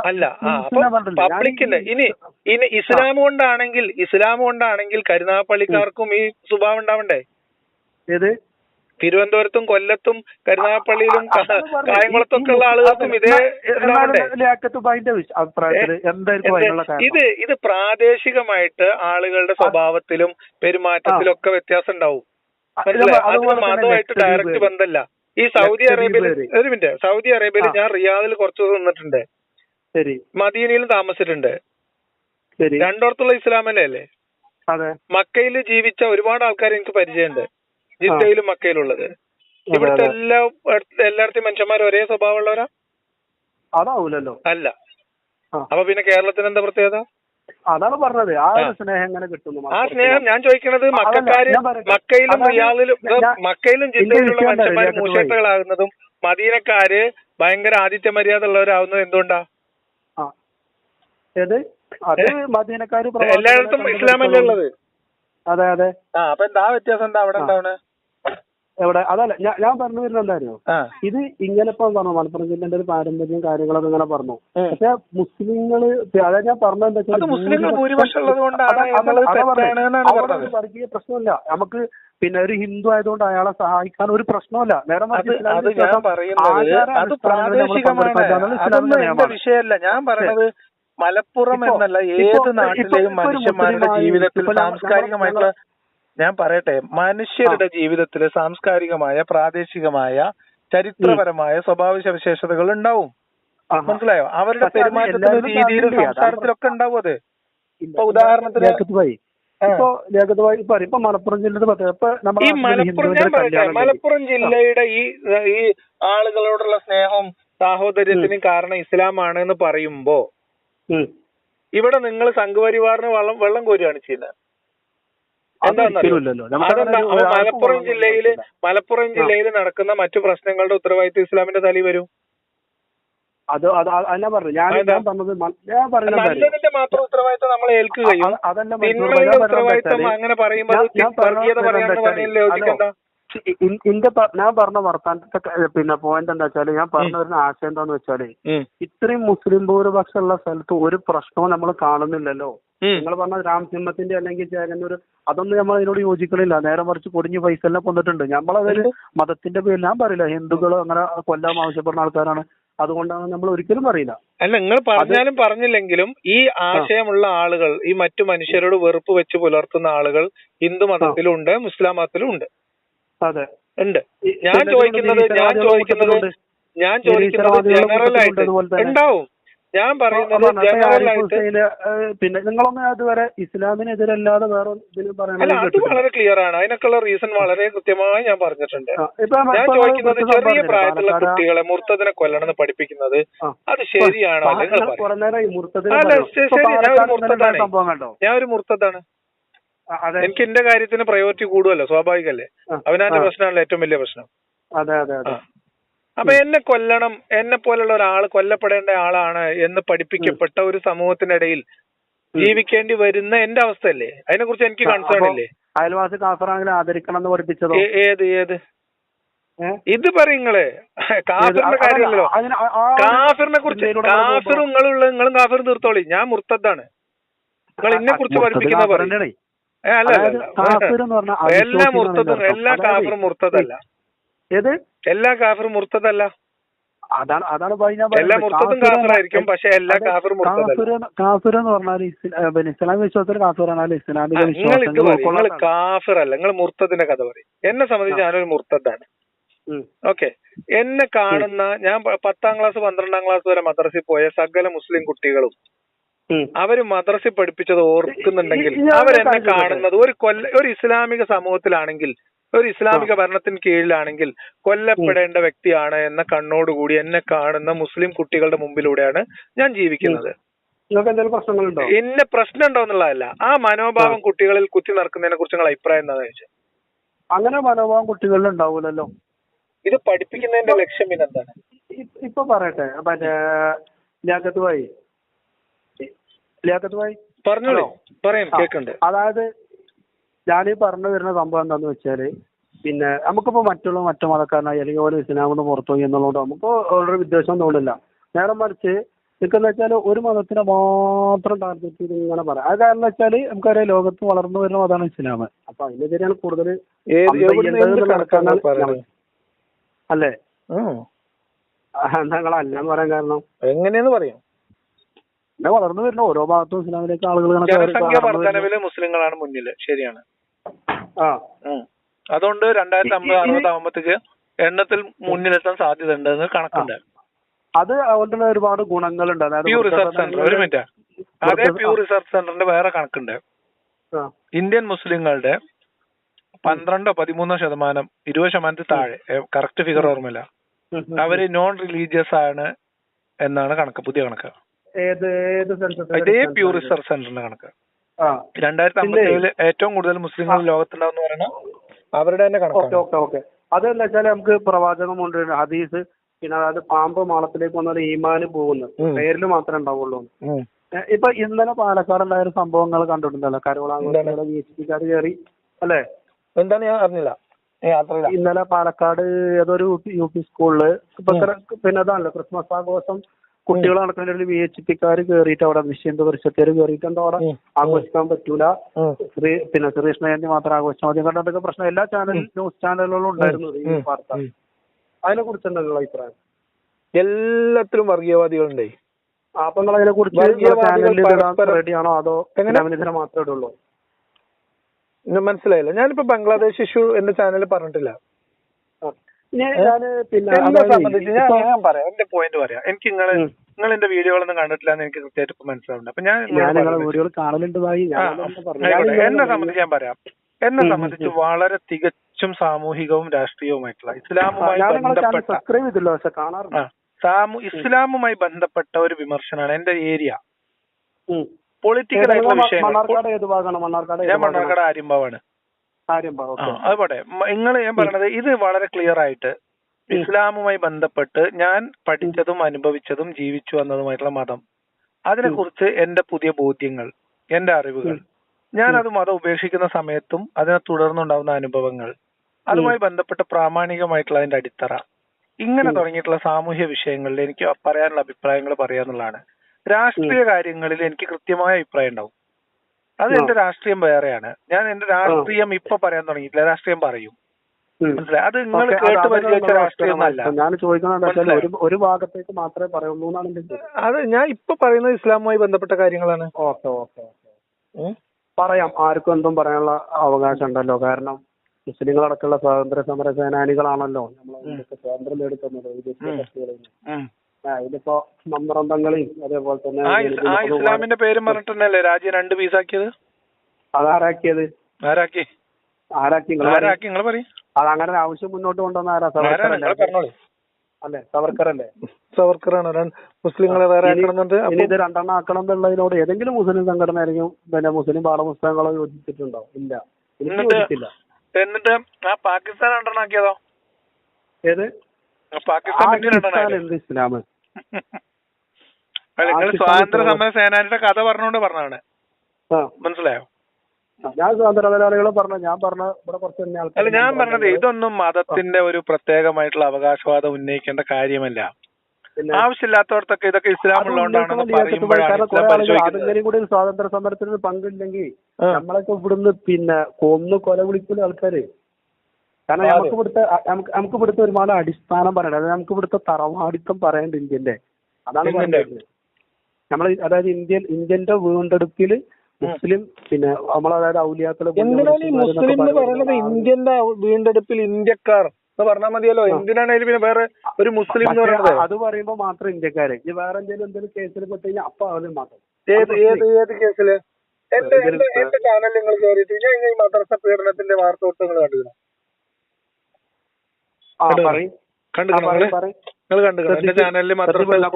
അല്ല പബ്ലിക്കില്ല. പബ്ലിക്കിന്റെ ഇനി ഇനി ഇസ്ലാം കൊണ്ടാണെങ്കിൽ ഇസ്ലാം കൊണ്ടാണെങ്കിൽ കരുനാഗപ്പള്ളിക്കാർക്കും ഈ സ്വഭാവം ഉണ്ടാവണ്ടേ? ഏത്? തിരുവനന്തപുരത്തും കൊല്ലത്തും കരുനാഗപ്പള്ളിയിലും കായംകുളത്തും ഒക്കെ ഉള്ള ആളുകൾക്കും ഇതേ? ഇത് ഇത് പ്രാദേശികമായിട്ട് ആളുകളുടെ സ്വഭാവത്തിലും പെരുമാറ്റത്തിലും ഒക്കെ വ്യത്യാസം ഉണ്ടാവും. അതിന് മതമായിട്ട് ഡയറക്റ്റ് ബന്ധമല്ല. ഈ സൗദി അറേബ്യയിൽ ഒരു മിനിറ്റ്. സൗദി അറേബ്യയിൽ ഞാൻ റിയാദിൽ കുറച്ചു ദിവസം നിന്നിട്ടുണ്ട്. ശരി. മദീനയിലും താമസിച്ചിട്ടുണ്ട്. ശരി. രണ്ടിടത്തുള്ള ഇസ്ലാമല്ലേ അല്ലേ അതെ. മക്കയിൽ ജീവിച്ച ഒരുപാട് ആൾക്കാർ എനിക്ക് പരിചയമുണ്ട്. ജിദ്ദയിലും മക്കയിലുള്ളത്. ഇവിടുത്തെ. എല്ലാ എല്ലായിടത്തെയും മനുഷ്യന്മാർ ഒരേ സ്വഭാവമുള്ളവരാ? അതാവൂലല്ലോ. അല്ല. അപ്പൊ പിന്നെ കേരളത്തിന് എന്താ പ്രത്യേകത? അതാണ് പറഞ്ഞത്. ആ ഒരു സ്നേഹം എങ്ങനെ കിട്ടുന്നു ആ സ്നേഹം ഞാൻ ചോദിക്കണത് മക്കാര് മക്കയിലും റിയാദിലും മക്കയിലും എന്താ? മനുഷ്യന്മാർ അറിയോ, മദീനക്കാര് ഭയങ്കര ആദിത്യ മര്യാദ ഉള്ളവരാവുന്നത് എന്തുകൊണ്ടാ? ആ. ഏത്? അത്? മദീനക്കാര് എല്ലായിടത്തും ഇസ്ലാമല്ലേ ഉള്ളത്? അതെ അതെ. ആ അപ്പൊ എന്താ വ്യത്യാസം? എന്താ അവിടെ. ഉണ്ടാവണേ എവിടെ? അതല്ല ഞാൻ ഞാൻ പറഞ്ഞു വരുന്നത് എന്തായിരുന്നു ഇത് ഇങ്ങനെ ഇപ്പൊ പറഞ്ഞു മലപ്പുറം ജില്ലന്റെ ഒരു പാരമ്പര്യം കാര്യങ്ങളൊക്കെ ഇങ്ങനെ പറഞ്ഞു. പക്ഷെ മുസ്ലിങ്ങൾ അതായത് ഞാൻ പറഞ്ഞത് എന്താ വെച്ചാൽ വർഗീയ പ്രശ്നമില്ല. നമുക്ക് പിന്നെ ഒരു ഹിന്ദു ആയതുകൊണ്ട് അയാളെ സഹായിക്കാൻ ഒരു പ്രശ്നമല്ല. നേരെ പറയുന്നത്. വിഷയമല്ല. ഞാൻ പറയണത് മലപ്പുറം എന്നല്ല ഏത് നാട്ടിലെയും മനുഷ്യന്മാരുടെ ജീവിതത്തിൽ സാംസ്കാരികമായിട്ടുള്ള ഞാൻ പറയട്ടെ മനുഷ്യരുടെ ജീവിതത്തിൽ സാംസ്കാരികമായ പ്രാദേശികമായ ചരിത്രപരമായ സ്വഭാവ സവിശേഷതകൾ ഉണ്ടാവും. മനസ്സിലായോ? അവരുടെ പെരുമാറ്റത്തിലും രീതിയിലും സംസാരത്തിലൊക്കെ ഉണ്ടാവും അത്. ഇപ്പൊ ഉദാഹരണത്തിന്. ഇപ്പൊ ഇപ്പൊ മലപ്പുറം ജില്ലയുടെ ഈ മലപ്പുറം ഞാൻ പറയട്ടെ മലപ്പുറം ജില്ലയുടെ ഈ ഈ ആളുകളോടുള്ള സ്നേഹവും സാഹോദര്യത്തിനും കാരണം ഇസ്ലാമാണ് എന്ന് പറയുമ്പോ ഇവിടെ നിങ്ങൾ സംഘപരിവാറിന് വെള്ളം വെള്ളം കോരുകയാണ് ചെയ്യുന്നത് എന്താണെന്നറിയോ അതൊരിക്കലുമില്ലല്ലോ. നമുക്ക് അതെന്താ അങ്ങനെ അപ്പൊ ഒരു മലപ്പുറം ജില്ലയിൽ മലപ്പുറം ജില്ലയിൽ നടക്കുന്ന മറ്റു പ്രശ്നങ്ങളുടെ ഉത്തരവാദിത്വം ഇസ്ലാമിന്റെ തലയിൽ വരും? അത് അത് പറഞ്ഞു ഞാൻ? ഞാൻ പറഞ്ഞത് ഞാൻ മാത്രം ഉത്തരവാദിത്വം നമ്മൾ ഏൽക്കുകയും അതല്ല അങ്ങനെ പറയുമ്പോൾ ഇന്റെ ഞാൻ പറഞ്ഞ വർത്താനത്തെ പിന്നെ പോയിന്റ് എന്താ വെച്ചാൽ ഞാൻ പറഞ്ഞ ഒരു ആശയം എന്താന്ന് വെച്ചാൽ. ഇത്രയും മുസ്ലിം ഭൂരിപക്ഷം ഉള്ള സ്ഥലത്ത് ഒരു പ്രശ്നവും നമ്മൾ കാണുന്നില്ലല്ലോ. നിങ്ങൾ പറഞ്ഞ രാംസിംഹത്തിന്റെ അല്ലെങ്കിൽ ചേകന്നൂർ അതൊന്നും നമ്മൾ അതിനോട് യോജിക്കണില്ല. നേരെ മറിച്ച് കൊടിഞ്ഞു പൈസ എല്ലാം കൊന്നിട്ടുണ്ട്. നമ്മളതിൽ മതത്തിന്റെ പേരിൽ ഞാൻ പറയില്ല. ഹിന്ദുക്കൾ അങ്ങനെ കൊല്ലാൻ ആവശ്യപ്പെടുന്ന ആൾക്കാരാണ്. അതുകൊണ്ടാണ് നമ്മൾ ഒരിക്കലും പറയില്ല. അല്ല നിങ്ങൾ പറഞ്ഞാലും പറഞ്ഞില്ലെങ്കിലും ഈ ആശയമുള്ള ആളുകൾ ഈ മറ്റു മനുഷ്യരോട് വെറുപ്പ് വെച്ച് പുലർത്തുന്ന ആളുകൾ ഹിന്ദു മതത്തിലും ഉണ്ട് മുസ്ലാം മതത്തിലും ഉണ്ട്. അതെ. ഉണ്ട്. ഞാൻ ചോദിക്കുന്നത് ഞാൻ ചോദിക്കുന്നത് ഞാൻ ചോദിക്കുന്നത് ജനറൽ ആയിട്ട് ഉണ്ടാവും. ഞാൻ പറയുന്നത് പിന്നെ നിങ്ങളൊന്നും അതുവരെ ഇസ്ലാമിനെതിരല്ലാതെ വേറെ ഇതിലും അല്ല അത് വളരെ ക്ലിയർ ആണ്. അതിനൊക്കെയുള്ള റീസൺ വളരെ കൃത്യമായി ഞാൻ പറഞ്ഞിട്ടുണ്ട്. ഞാൻ ചോദിക്കുന്നത് ചെറിയ പ്രായത്തിലുള്ള കുട്ടികളെ മുർത്തതിനെ കൊല്ലണമെന്ന് പഠിപ്പിക്കുന്നത് അത് ശരിയാണോ? നിങ്ങൾ അല്ല. ശരി, ഞാൻ ഒരു മുർത്തതാണ്. ഞാൻ ഒരു മുർത്തതാണ്. എനിക്ക് എന്റെ കാര്യത്തിന് പ്രയോറിറ്റി കൂടുമല്ലോ സ്വാഭാവികല്ലേ? അവനാന്റെ. പ്രശ്നമാണല്ലോ ഏറ്റവും വലിയ പ്രശ്നം. അതെ അതെ. അപ്പൊ എന്നെ കൊല്ലണം എന്നെ പോലുള്ള ഒരാൾ കൊല്ലപ്പെടേണ്ട ആളാണ് എന്ന് പഠിപ്പിക്കപ്പെട്ട ഒരു സമൂഹത്തിനിടയിൽ ജീവിക്കേണ്ടി വരുന്ന എന്റെ അവസ്ഥയല്ലേ? അതിനെ കുറിച്ച് എനിക്ക് കൺസേൺ അല്ലേ ഇല്ലേ അയൽവാസി കാഫറാണെങ്കിലും ആദരിക്കണം എന്ന് പഠിപ്പിച്ചത്? ഏത് ഏത്? ഇത് പറയുങ്ങൾ കാഫിറിന്റെ? കാര്യമല്ലോ. കാഫിറിനെ കുറിച്ച് കാഫിർ നിങ്ങളുള്ള നിങ്ങളും കാഫിർ തീർത്തോളി. ഞാൻ മുർത്തദ്ദാണ്. നിങ്ങൾ ഇന്നെ കുറിച്ച് പഠിപ്പിക്കുന്ന പറഞ്ഞേ അല്ല എന്ന്. എല്ലാ മുർത്തതും എല്ലാ കാഫിറും കാഫറും മുർത്തതല്ല ഏത് എല്ലാ കാഫറും മുർത്തതല്ല അതാണ് അതാണ് എല്ലാ. മുർത്തതും കാഫിർ പക്ഷെ എല്ലാ കാഫിർ കാഫിർ എന്ന് പറഞ്ഞാൽ ഇസ്ലാമിക വിശ്വാസത്തിൽ കാഫിറാണ് പറഞ്ഞാൽ ഇസ്ലാമിക ഇത് നിങ്ങൾ ഉൾക്കൊള്ളാൻ കാഫിറല്ല നിങ്ങൾ മുർത്തതിന്റെ കഥ പറയും എന്നെ സംബന്ധിച്ച് ഞാനൊരു മുർത്തതാണ്. ഓക്കെ എന്നെ കാണുന്ന ഞാൻ പത്താം ക്ലാസ് പന്ത്രണ്ടാം ക്ലാസ് വരെ മദ്രസയിൽ പോയ സകല മുസ്ലിം കുട്ടികളും അവർ മദ്രസയിൽ പഠിപ്പിച്ചത് ഓർക്കുന്നുണ്ടെങ്കിൽ അവരെന്നെ കാണുന്നത് ഒരു കൊല്ല ഒരു ഇസ്ലാമിക സമൂഹത്തിലാണെങ്കിൽ ഒരു ഇസ്ലാമിക ഭരണത്തിന് കീഴിലാണെങ്കിൽ കൊല്ലപ്പെടേണ്ട വ്യക്തിയാണ് എന്ന കണ്ണോടുകൂടി എന്നെ കാണുന്ന മുസ്ലിം കുട്ടികളുടെ മുമ്പിലൂടെയാണ് ഞാൻ ജീവിക്കുന്നത്. എന്നെ പ്രശ്നം ഉണ്ടോ എന്നുള്ളതല്ല. ആ മനോഭാവം കുട്ടികളിൽ കുത്തി നടക്കുന്നതിനെ കുറിച്ച് നിങ്ങൾ അഭിപ്രായം എന്താണെന്ന് ചോദിച്ചത് അങ്ങനെ മനോഭാവം കുട്ടികളിൽ ഉണ്ടാവൂലല്ലോ. ഇത് പഠിപ്പിക്കുന്നതിന്റെ ലക്ഷ്യം പിന്നെ എന്താണ് ഇപ്പൊ പറയട്ടെ. മറ്റേ ലിയാഖത്ത് ഭായി. ലിയാഖത്ത് ഭായി? പറഞ്ഞോളൂ. പറയാം കേൾക്കണ്ട്. അതായത് ഞാനീ പറഞ്ഞു വരുന്ന സംഭവം എന്താന്ന് വെച്ചാൽ പിന്നെ നമുക്കിപ്പോ മറ്റുള്ള മറ്റു മതക്കാരനായി അല്ലെങ്കിൽ ഓരോ ഇസ്ലാമിന് പുറത്തു പോയി എന്നുള്ളതുകൊണ്ട് നമുക്ക് ഓൾറെഡി വിദ്വേഷം തോന്നില്ല. നേരെ മറിച്ച് നിൽക്കുന്ന വെച്ചാൽ ഒരു മതത്തിനെ മാത്രം ടാർഗറ്റ് ചെയ്ത് ഇങ്ങനെ പറയാം. അത് കാരണം വെച്ചാൽ നമുക്കറിയാം ലോകത്ത് വളർന്നു വരുന്ന മതമാണ് ഇസ്ലാം. അപ്പൊ അതിനെതിരെയാണ് കൂടുതൽ അല്ലേ? ഉം. അല്ല എന്ന് പറയാൻ കാരണം. എങ്ങനെയെന്ന് പറയാം? പിന്നെ വളർന്നു വരുന്ന ഓരോ ഭാഗത്തും ഇസ്ലാമിലേക്ക് ആളുകൾ മുസ്ലിങ്ങളാണ് മുന്നിൽ ശരിയാണ്. അതുകൊണ്ട് രണ്ടായിരത്തി അമ്പത് അറുപത് ആകുമ്പോഴത്തേക്ക് എണ്ണത്തിൽ മുന്നിലെത്താൻ സാധ്യത ഉണ്ടെന്ന് കണക്കുണ്ട്. അത് അതുകൊണ്ടുള്ള ഒരുപാട് ഗുണങ്ങളുണ്ട്. അതായത് പ്യൂ റിസർച്ച് സെന്റർ ഒരു മിനിറ്റ് അതേ പ്യൂർ റിസർച്ച് സെന്ററിന്റെ വേറെ കണക്കുണ്ട്. ഇന്ത്യൻ മുസ്ലിങ്ങളുടെ പന്ത്രണ്ടോ പതിമൂന്നോ ശതമാനം ഇരുപത് ശതമാനത്തിൽ താഴെ. കറക്റ്റ് ഫിഗർ ഓർമ്മയില്ല. അവർ നോൺ റിലീജിയസ് ആണ് എന്നാണ് കണക്ക് പുതിയ കണക്ക്. ഇതേ പ്യൂർ റിസർച്ച് സെന്ററിന്റെ കണക്ക്. രണ്ടായിരത്തി അമ്പത്തേഴിൽ ഏറ്റവും കൂടുതൽ മുസ്ലിങ്ങൾ ലോകത്തുണ്ടാവുന്ന പറയുന്നത് അവരുടെ തന്നെ ഓക്കെ കണക്കാണ്. ഓക്കെ ഓക്കെ അതെന്താ വെച്ചാൽ നമുക്ക് പ്രവാചകമുണ്ട് ഹദീസ് പിന്നെ അതായത് പാമ്പ് മാളത്തിലേക്ക് വന്നാൽ ഈമാന് പോകുന്നത് പേരിൽ പേരിൽ മാത്രമേ ഉണ്ടാവുള്ളൂ. ഇപ്പൊ ഇന്നലെ പാലക്കാട് ഉണ്ടായ ഒരു സംഭവങ്ങൾ കണ്ടിട്ടുണ്ടല്ലോ. കരോളാങ്കുളത്തിലെ വി എച്ച് പിക്കാർ കയറി അല്ലേ? എന്താണ് ഞാൻ അറിഞ്ഞില്ല. ഇന്നലെ പാലക്കാട് ഏതൊരു യു പി സ്കൂളിൽ ഇപ്പൊ പിന്നെ അതാണല്ലോ ക്രിസ്മസ് ആഘോഷം കുട്ടികൾ നടക്കുന്നതിൽ വി എച്ച് പിക്കാർ കയറിയിട്ട് അവിടെ നിശ്ചിന്ത പരിഷത്തേര് കയറിയിട്ട് എന്താ അവിടെ ആഘോഷിക്കാൻ പറ്റൂല. ശ്രീ പിന്നെ ശ്രീകൃഷ്ണ ജയന്തി മാത്രം ആഘോഷിച്ചാൽ മതി കണ്ടൊക്കെ പ്രശ്നം. എല്ലാ ചാനൽ ന്യൂസ് ചാനലുകളിലും ഉണ്ടായിരുന്നു ഈ. വാർത്ത. അതിനെ കുറിച്ച് എന്താ അഭിപ്രായം? എല്ലാത്തിലും വർഗീയവാദികളുണ്ടേ. ആ, അപ്പൊ നിങ്ങൾ അതിനെ കുറിച്ച് റെഡിയാണോ അതോ എങ്ങനെ? മാത്രമേ ഇടുള്ളൂ? ഇന്ന് മനസ്സിലായില്ല. ഞാനിപ്പോ ബംഗ്ലാദേശ് ഇഷ്യൂ എന്റെ ചാനലിൽ പറഞ്ഞിട്ടില്ല. എന്നെ സംബന്ധിച്ച് ഞാൻ ഞാൻ പറയാം എന്റെ പോയിന്റ് പറയാം. എനിക്ക് നിങ്ങൾ നിങ്ങൾ എന്റെ വീഡിയോകളൊന്നും കണ്ടിട്ടില്ല എന്ന് എനിക്ക് കൃത്യമായിട്ട് ഇപ്പൊ മനസ്സിലാവുന്നുണ്ട്. അപ്പൊ ഞാൻ എന്നെ സംബന്ധിച്ച് ഞാൻ പറയാം. എന്നെ സംബന്ധിച്ച് വളരെ തികച്ചും സാമൂഹികവും രാഷ്ട്രീയവുമായിട്ടുള്ള ഇസ്ലാമുമായി ബന്ധപ്പെട്ട ഇസ്ലാമുമായി ബന്ധപ്പെട്ട ഒരു വിമർശനമാണ് എന്റെ ഏരിയ. പൊളിറ്റിക്കൽ ആയിട്ടുള്ള വിഷയം ഞാൻ മണ്ണാർക്കാട് ആര്യമ്പാവാണ് അത് പോട്ടെ. നിങ്ങൾ ഞാൻ പറഞ്ഞത് ഇത് വളരെ ക്ലിയർ ആയിട്ട് ഇസ്ലാമുമായി ബന്ധപ്പെട്ട് ഞാൻ പഠിച്ചതും അനുഭവിച്ചതും ജീവിച്ചു വന്നതുമായിട്ടുള്ള മതം. അതിനെക്കുറിച്ച് എന്റെ പുതിയ ബോധ്യങ്ങൾ എന്റെ അറിവുകൾ. ഞാൻ അത് മതം ഉപേക്ഷിക്കുന്ന സമയത്തും അതിനെ തുടർന്നുണ്ടാവുന്ന അനുഭവങ്ങൾ. അതുമായി ബന്ധപ്പെട്ട പ്രാമാണികമായിട്ടുള്ള അതിന്റെ അടിത്തറ. ഇങ്ങനെ തുടങ്ങിയിട്ടുള്ള സാമൂഹ്യ വിഷയങ്ങളിൽ എനിക്ക് പറയാനുള്ള അഭിപ്രായങ്ങൾ പറയാന്നുള്ളതാണ്. രാഷ്ട്രീയ കാര്യങ്ങളിൽ എനിക്ക് കൃത്യമായ അഭിപ്രായം ഉണ്ടാവും. അത് എന്റെ രാഷ്ട്രീയം വേറെയാണ്. ഞാൻ എന്റെ രാഷ്ട്രീയം ഇപ്പൊ പറയാൻ തുടങ്ങിയിട്ടില്ല. രാഷ്ട്രീയം പറയും. മനസ്സിലായി? അത് നിങ്ങൾ കേട്ട് പരിചയിച്ച രാഷ്ട്രീയം അല്ല. ഞാൻ ചോദിക്കുന്നത് ഒരു ഭാഗത്തേക്ക് മാത്രമേ പറയുള്ളൂ എന്നാണ്. അത് ഞാൻ ഇപ്പൊ പറയുന്നത് ഇസ്ലാമുമായി ബന്ധപ്പെട്ട കാര്യങ്ങളാണ്. Okay okay okay. പറയാം. ആർക്കും എന്തും പറയാനുള്ള അവകാശം ഉണ്ടല്ലോ. കാരണം മുസ്ലിങ്ങളടക്കമുള്ള സ്വാതന്ത്ര്യ സമര സേനാനികളാണല്ലോ. നമ്മളെ സ്വാതന്ത്ര്യം നേടിത്തന്നത്. വിദേശ ശക്തികളിൽ നിന്ന്. ഇതിപ്പോ മമ്പ്രന്തങ്ങളെയും അതേപോലെ തന്നെ ആ ഇസ്ലാമിന്റെ പേര് പറഞ്ഞിട്ടല്ലേ രാജ്യം രണ്ട് പീസാക്കിയത്? അതാരാക്കിയത്? ആരാക്കി? ആരാക്കി. ആരാക്കി? നിങ്ങൾ പറയും. അത് അങ്ങനെ ഒരു ആവശ്യം മുന്നോട്ട് കൊണ്ടുവന്ന ആരാ? നിങ്ങൾ അല്ലേ? സവർക്കർ സവർക്കറാണ്. മുസ്ലിങ്ങളെ വേറെ ഇനി- ഇനി ഇത് രണ്ടെണ്ണം ആക്കണം എന്നുള്ളതിനോട് ഏതെങ്കിലും മുസ്ലിം സംഘടന ആയിരിക്കും പിന്നെ മുസ്ലിം പാഠപുസ്തകങ്ങളോ യോജിച്ചിട്ടുണ്ടോ? ഇല്ല. എനിക്ക് എന്നിട്ട് യോജിച്ചില്ല. എന്നിട്ട് ആ പാകിസ്ഥാൻ രണ്ടെണ്ണം ആക്കിയതോ? ഏത്? പാകിസ്ഥാൻ എന്ത് ഇസ്ലാം? അല്ല നിങ്ങൾ സ്വാതന്ത്ര്യ സമര സേനാനിയുടെ കഥ പറഞ്ഞോണ്ട് പറഞ്ഞാണ് മനസ്സിലായോ? ഞാൻ സ്വാതന്ത്ര്യ പോരാളികളെ പറഞ്ഞ ഞാൻ പറഞ്ഞ ഇവിടെ കുറച്ച് അല്ല ഞാൻ പറഞ്ഞത് ഇതൊന്നും മതത്തിന്റെ ഒരു പ്രത്യേകമായിട്ടുള്ള അവകാശവാദം ഉന്നയിക്കേണ്ട കാര്യമല്ല. ആവശ്യമില്ലാത്തവർക്കൊക്കെ ഇതൊക്കെ ഇസ്ലാം ഉള്ളതുകൊണ്ടാണ് ഉള്ളതുകൊണ്ടാണെന്ന് പറയുമ്പോഴാണ് കൂടി സ്വാതന്ത്ര്യ സമരത്തിന് പങ്കില്ലെങ്കിൽ. നമ്മളൊക്കെ ഇവിടുന്ന് പിന്നെ കൊന്നു കൊല വിളിക്കുന്ന ആൾക്കാര്. കാരണം. നമുക്ക് ഇവിടുത്തെ നമുക്ക് നമുക്ക് ഇവിടുത്തെ ഒരുപാട് അടിസ്ഥാനം പറയണം അതായത് നമുക്ക് ഇവിടുത്തെ തറവാടിത്തം പറയേണ്ട ഇന്ത്യന്റെ അതാണ് നമ്മൾ അതായത് ഇന്ത്യൻ ഇന്ത്യന്റെ വീണ്ടെടുപ്പിൽ മുസ്ലിം പിന്നെ നമ്മൾ അതായത് ഔലിയാക്കൾ എന്തിനാണ് ഈ മുസ്ലിം എന്ന് പറയുന്നത് ഇന്ത്യന്റെ വീണ്ടെടുപ്പിൽ ഇന്ത്യക്കാർ. പറഞ്ഞാൽ മതിയല്ലോ. എന്തിനാണ് പിന്നെ വേറെ ഒരു മുസ്ലിം എന്ന് പറയുന്നത് അത് പറയുമ്പോ മാത്രം ഇന്ത്യക്കാരെ. ഇനി വേറെ എന്തെങ്കിലും എന്തെങ്കിലും കേസിൽ പെട്ട് കഴിഞ്ഞാൽ അപ്പൊ അതിൽ മാത്രം. ഏത് ഏത് ഏത് കേസിൽ? എന്റെ എന്റെ ചാനൽ നിങ്ങൾ കയറിയിട്ട് ഞാൻ ഈ മദ്രസ പീഡനത്തിന്റെ വാർത്ത ഒട്ടുകൾ കണ്ടിരുന്നു ആ കണ്ടു. പറയും കണ്ടു ആ, നിങ്ങൾ പറയും, പറയും. നിങ്ങൾ കണ്ടു എന്റെ. ചാനലിൽ.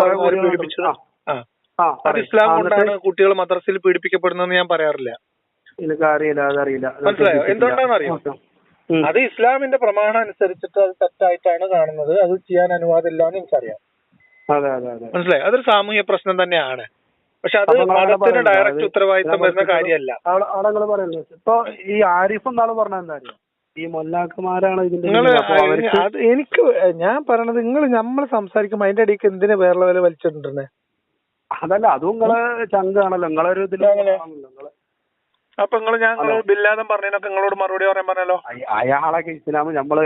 കുറെ അത് ഇസ്ലാം കൊണ്ടാണ് കുട്ടികൾ മദ്രസയിൽ പീഡിപ്പിക്കപ്പെടുന്നതെന്ന് ഞാൻ പറയാറില്ല. അതറിയില്ല. മനസ്സിലായോ? എന്തുകൊണ്ടാണെന്ന് അറിയോ? അത് ഇസ്ലാമിന്റെ പ്രമാണം അനുസരിച്ചിട്ട് അത് തെറ്റായിട്ടാണ് കാണുന്നത്. അത് ചെയ്യാൻ അനുവാദമില്ല എന്ന് എനിക്കറിയാം മനസ്സിലായി? അതൊരു സാമൂഹ്യ പ്രശ്നം തന്നെയാണ്. പക്ഷെ അത് മതത്തിന് ഡയറക്റ്റ് ഉത്തരവാദിത്തം വരുന്ന കാര്യമല്ല. ഇപ്പൊ ഈ ആരിഫ് എന്നാണ് പറഞ്ഞത് എന്താ ഈ മൊല്ലാക്കന്മാരാണ് ഇതിന്റെ. അത് എനിക്ക് ഞാൻ പറയണത് നിങ്ങൾ നമ്മൾ സംസാരിക്കുമ്പോ അതിന്റെ ഇടയ്ക്ക് എന്തിനാ വേറെ വില വലിച്ചിട്ടുണ്ടെന്നെ അതല്ല അതും നിങ്ങളെ ചങ്കാണല്ലോ. നിങ്ങളൊരു അപ്പൊ നിങ്ങൾ ഞാൻ ബില്ലാതെ ബില്ലാദം പറഞ്ഞതിനൊക്കെ നിങ്ങളോട് മറുപടി പറയാൻ പറഞ്ഞല്ലോ. അയ- അയാളൊക്കെ ഇസ്ലാം നമ്മൾ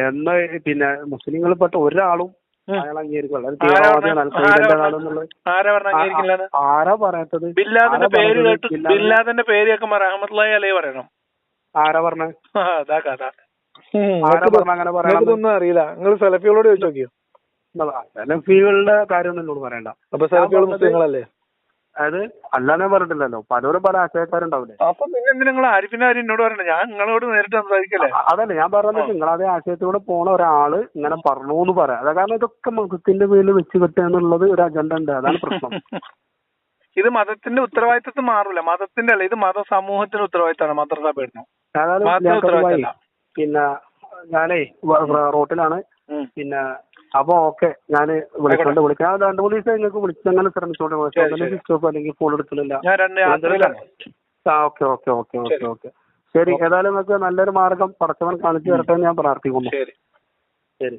എന്ന് പിന്നെ മുസ്ലിങ്ങളിൽ പെട്ട ഒരാളും. അയാൾ അംഗീകരിക്കുള്ളൂ അത് ആരാ പറയാത്തത്? ബില്ലാദിന്റെ പേര്? കേട്ട് ബില്ലാദന്റെ പേര് കേൾക്കുമ്പോ റഹമത്തുള്ളാഹി അലൈഹി പറയണം. ആരാ പറഞ്ഞ? അതാ കഥ. ആരാ പറഞ്ഞ അങ്ങനെ പറയണം അറിയില്ല. നിങ്ങൾ സെലഫികളോട് ചോദിച്ചു നോക്കിയോ? സെലഫികളുടെ കാര്യമൊന്നും എന്നോട് പറയണ്ട. അപ്പൊ സെലഫികൾ പറഞ്ഞത് മുസ്ലിങ്ങളല്ലേ? അതായത് അല്ലാതെ പറഞ്ഞിട്ടില്ലല്ലോ. പലരും പല ആശയക്കാരുണ്ടാവില്ലേ? അപ്പൊ പിന്നെ എന്തിനാ നിങ്ങൾ ആരിഫിന്റെ കാര്യം എന്നോട് പറയണ്ട? ഞാൻ നിങ്ങളോട് നേരിട്ട് സംസാരിക്കല്ലേ? അതല്ല ഞാൻ പറഞ്ഞത് നിങ്ങൾ അതേ ആശയത്തിലൂടെ പോണ ഒരാൾ ഇങ്ങനെ പറഞ്ഞു എന്ന് പറയാം. അതാ കാരണം ഇതൊക്കെ മതത്തിന്റെ പേരിൽ വെച്ച് കെട്ടുക എന്നുള്ളത് ഒരു അജണ്ട ഉണ്ട്. അതാണ് പ്രശ്നം. ഇത് മതത്തിന്റെ ഉത്തരവാദിത്തത്തിൽ മാറില്ല മതത്തിന്റെ അല്ല ഇത് മത സമൂഹത്തിന്റെ ഉത്തരവാദിത്തമാണ് മദ്രസ ഉത്തരവാദിത്തമല്ല പിന്നെ ഞാനേ റോട്ടിലാണ്. പിന്നെ അപ്പൊ ഓക്കെ ഞാൻ വിളിച്ചോണ്ട് വിളിക്കാം. രണ്ടു മൂന്ന് ദിവസം നിങ്ങൾക്ക് വിളിച്ചങ്ങനെ ശ്രമിച്ചോണ്ട് ശ്രമിച്ചോട്ടെ. അല്ലെങ്കിൽ ഫോൺ രണ്ട് ആ okay okay okay okay okay. ശരി ഏതായാലും നിങ്ങൾക്ക് നല്ലൊരു മാർഗം പടച്ചവൻ കാണിച്ചു തരട്ടെ എന്ന് ഞാൻ പ്രാർത്ഥിക്കുന്നു. ശരി.